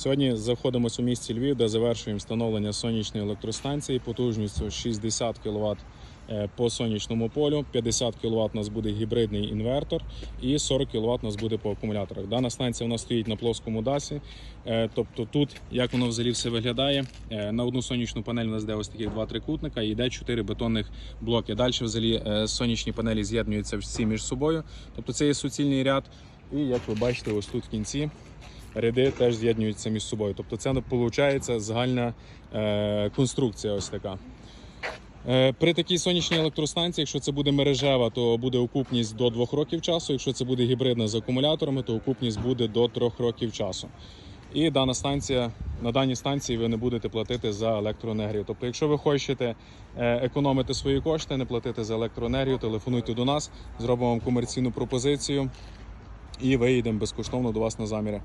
Сьогодні знаходимося у місті Львів, де завершуємо встановлення сонячної електростанції потужністю 60 кВт по сонячному полю, 50 кВт у нас буде гібридний інвертор і 40 кВт у нас буде по акумуляторах. Дана станція у нас стоїть на плоскому дасі. Е, Тобто тут, як воно взагалі все виглядає, е, на одну сонячну панель у нас йде ось таких два трикутника і йде 4 бетонних блоки. Далі взагалі е, сонячні панелі з'єднуються всі між собою. Тобто це є суцільний ряд. І як ви бачите, ось тут в кінці ряди теж з'єднуються між собою. Тобто це виходить загальна е, конструкція ось така. Е, При такій сонячній електростанції, якщо це буде мережева, то буде окупність до 2 років часу. Якщо це буде гібридна з акумуляторами, то окупність буде до 3 років часу. І дана станція на даній станції ви не будете платити за електроенергію. Тобто, якщо ви хочете е, економити свої кошти, не платити за електроенергію, телефонуйте до нас, зробимо вам комерційну пропозицію і виїдемо безкоштовно до вас на заміри.